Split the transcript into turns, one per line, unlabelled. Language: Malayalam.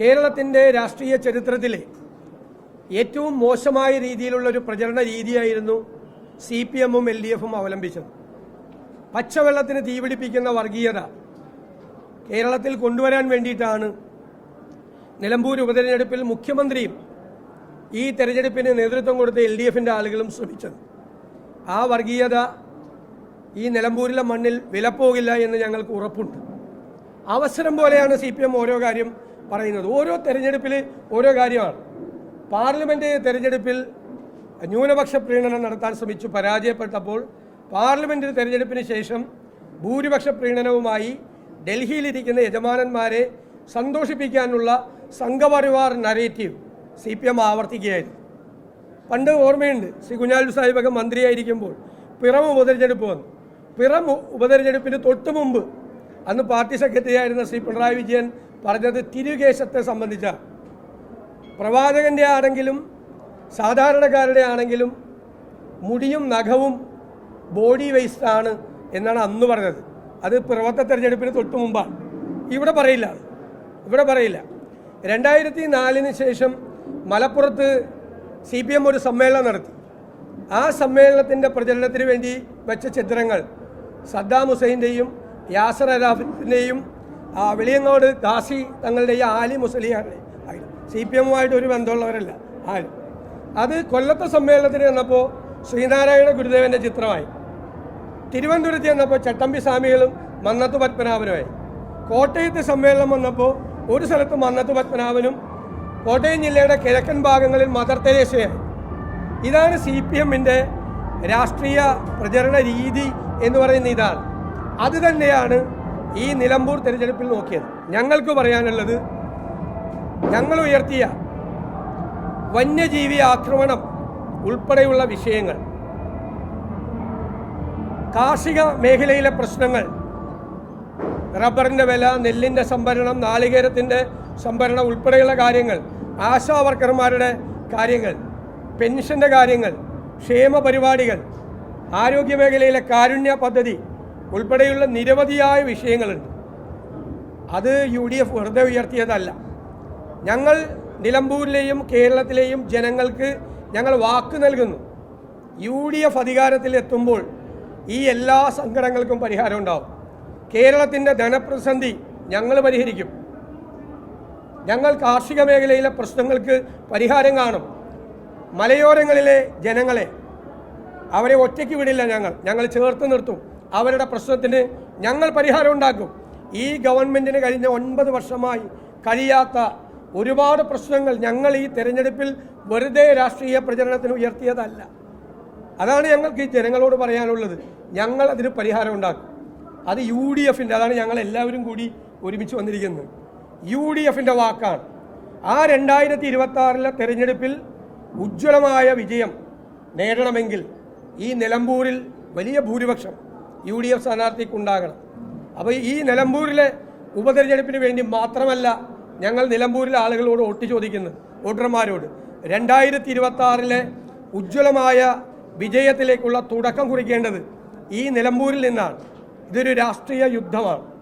കേരളത്തിന്റെ രാഷ്ട്രീയ ചരിത്രത്തിലെ ഏറ്റവും മോശമായ രീതിയിലുള്ള ഒരു പ്രചരണ രീതിയായിരുന്നു സി പി എമ്മും എൽ ഡി എഫും അവലംബിച്ചത്. പച്ചവെള്ളത്തിന് തീപിടിപ്പിക്കുന്ന വർഗീയത കേരളത്തിൽ കൊണ്ടുവരാൻ വേണ്ടിയിട്ടാണ് നിലമ്പൂർ ഉപതെരഞ്ഞെടുപ്പിൽ മുഖ്യമന്ത്രിയും ഈ തെരഞ്ഞെടുപ്പിന് നേതൃത്വം കൊടുത്ത എൽ ഡി എഫിന്റെ ആളുകളും ശ്രമിച്ചത്. ആ വർഗീയത ഈ നിലമ്പൂരിലെ മണ്ണിൽ വിലപ്പോകില്ല എന്ന് ഞങ്ങൾക്ക് ഉറപ്പുണ്ട്. അവസരം പോലെയാണ് സി പി എം ഓരോ കാര്യം പറയുന്നത്. ഓരോ തെരഞ്ഞെടുപ്പിൽ ഓരോ കാര്യമാണ്. പാർലമെന്റ് തെരഞ്ഞെടുപ്പിൽ ന്യൂനപക്ഷ പ്രീണനം നടത്താൻ ശ്രമിച്ചു പരാജയപ്പെട്ടപ്പോൾ പാർലമെന്റ് തെരഞ്ഞെടുപ്പിന് ശേഷം ഭൂരിപക്ഷ പ്രീണനവുമായി ഡൽഹിയിലിരിക്കുന്ന യജമാനന്മാരെ സന്തോഷിപ്പിക്കാനുള്ള Sangh Parivar narrative C P M ആവർത്തിക്കുകയായിരുന്നു. പണ്ട് ഓർമ്മയുണ്ട് ശ്രീ കുഞ്ഞാലു സാഹിബൊക്കെ മന്ത്രിയായിരിക്കുമ്പോൾ പിറം ഉപതെരഞ്ഞെടുപ്പ് വന്നു. പിറം ഉപതെരഞ്ഞെടുപ്പിന് തൊട്ടു മുമ്പ് അന്ന് പാർട്ടി സെക്രട്ടറി ആയിരുന്ന ശ്രീ പിണറായി വിജയൻ പറഞ്ഞത് തിരുകേശത്തെ സംബന്ധിച്ച പ്രവാചകന്റെ ആണെങ്കിലും സാധാരണക്കാരുടെ ആണെങ്കിലും മുടിയും നഖവും ബോഡി വേസ്റ്റ് ആണ് എന്നാണ് അന്ന് പറഞ്ഞത്. അത് പ്രവർത്ത തെരഞ്ഞെടുപ്പിന് തൊട്ട് മുമ്പാണ്. ഇവിടെ പറയില്ല. ഇവിടെ പറയില്ല. രണ്ടായിരത്തി നാലിന് ശേഷം മലപ്പുറത്ത് സി പി എം ഒരു സമ്മേളനം നടത്തി. ആ സമ്മേളനത്തിന്റെ പ്രചരണത്തിന് വേണ്ടി വെച്ച ചിത്രങ്ങൾ സദ്ദാം ഹുസൈന്റെയും യാസർ അറാഫിന്റെയും വെളിയങ്ങോട് തങ്ങളുടെ ഈ ആലി മുസ്ലിയാണ് സി പി എമ്മുമായിട്ട് ഒരു ബന്ധമുള്ളവരല്ല ആരും? അത് കൊല്ലത്തെ സമ്മേളനത്തിന് ചെന്നപ്പോൾ ശ്രീനാരായണ ഗുരുദേവന്റെ ചിത്രമായി. തിരുവനന്തപുരത്ത് ചെന്നപ്പോൾ ചട്ടമ്പി സ്വാമികളും മന്നത്ത് പത്മനാഭനുമായി. കോട്ടയത്ത് സമ്മേളനം വന്നപ്പോൾ ഒരു സ്ഥലത്ത് മന്നത്ത് പത്മനാഭനും കോട്ടയം ജില്ലയുടെ കിഴക്കൻ ഭാഗങ്ങളിൽ മദർ തെരേശയാണ് ഇതാണ് സി പി എമ്മിന്റെ രാഷ്ട്രീയ പ്രചരണ രീതി എന്ന് പറയുന്ന ഇതാണ്. അത് തന്നെയാണ് ഈ നിലമ്പൂർ തെരഞ്ഞെടുപ്പിൽ നോക്കിയത്. ഞങ്ങൾക്ക് പറയാനുള്ളത് ഞങ്ങൾ ഉയർത്തിയ വന്യജീവി ആക്രമണം ഉൾപ്പെടെയുള്ള വിഷയങ്ങൾ കാർഷിക മേഖലയിലെ പ്രശ്നങ്ങൾ റബ്ബറിന്റെ വില നെല്ലിന്റെ സംഭരണം നാളികേരത്തിന്റെ സംഭരണം ഉൾപ്പെടെയുള്ള കാര്യങ്ങൾ ആശാ വർക്കർമാരുടെ കാര്യങ്ങൾ പെൻഷന്റെ കാര്യങ്ങൾ ക്ഷേമ പരിപാടികൾ ആരോഗ്യ മേഖലയിലെ കാരുണ്യ പദ്ധതി ഉൾപ്പെടെയുള്ള നിരവധിയായ വിഷയങ്ങളുണ്ട്. അത് യു ഡി എഫ് വെറുതെ ഉയർത്തിയതല്ല. ഞങ്ങൾ നിലമ്പൂരിലെയും കേരളത്തിലെയും ജനങ്ങൾക്ക് ഞങ്ങൾ വാക്ക് നൽകുന്നു. യു ഡി എഫ് അധികാരത്തിൽ എത്തുമ്പോൾ ഈ എല്ലാ സങ്കടങ്ങൾക്കും പരിഹാരം ഉണ്ടാവും. കേരളത്തിന്റെ ധനപ്രതിസന്ധി ഞങ്ങൾ പരിഹരിക്കും. ഞങ്ങൾ കാർഷിക മേഖലയിലെ പ്രശ്നങ്ങൾക്ക് പരിഹാരം കാണും. മലയോരങ്ങളിലെ ജനങ്ങളെ അവരെ ഒറ്റയ്ക്ക് വിടില്ല ഞങ്ങൾ. ഞങ്ങൾ ചേർത്ത് നിർത്തും. അവരുടെ പ്രശ്നത്തിന് ഞങ്ങൾ പരിഹാരം ഉണ്ടാക്കും. ഈ ഗവൺമെന്റിന് കഴിഞ്ഞ ഒൻപത് വർഷമായി കഴിയാത്ത ഒരുപാട് പ്രശ്നങ്ങൾ ഞങ്ങൾ ഈ തെരഞ്ഞെടുപ്പിൽ വെറുതെ രാഷ്ട്രീയ പ്രചരണത്തിന് ഉയർത്തിയതല്ല. അതാണ് ഞങ്ങൾക്ക് ഈ ജനങ്ങളോട് പറയാനുള്ളത്. ഞങ്ങൾ അതിന് പരിഹാരം ഉണ്ടാക്കും. അത് യു ഡി എഫിന്റെ അതാണ് ഞങ്ങൾ എല്ലാവരും കൂടി ഒരുമിച്ച് വന്നിരിക്കുന്നത്. യു ഡി എഫിന്റെ വാക്കാണ്. ആ രണ്ടായിരത്തി ഇരുപത്തി ആറിലെ തെരഞ്ഞെടുപ്പിൽ ഉജ്ജ്വലമായ വിജയം നേടണമെങ്കിൽ ഈ നിലമ്പൂരിൽ വലിയ ഭൂരിപക്ഷം യു ഡി എഫ് സ്ഥാനാർത്ഥിക്കുണ്ടാകണം. അപ്പോൾ ഈ നിലമ്പൂരിലെ ഉപതെരഞ്ഞെടുപ്പിന് വേണ്ടി മാത്രമല്ല ഞങ്ങൾ നിലമ്പൂരിലെ ആളുകളോട് വോട്ട് ചോദിക്കുന്നത് വോട്ടർമാരോട്. രണ്ടായിരത്തി ഇരുപത്തി ആറിലെ ഉജ്ജ്വലമായ വിജയത്തിലേക്കുള്ള തുടക്കം കുറിക്കേണ്ടത് ഈ നിലമ്പൂരിൽ നിന്നാണ്. ഇതൊരു രാഷ്ട്രീയ യുദ്ധമാണ്.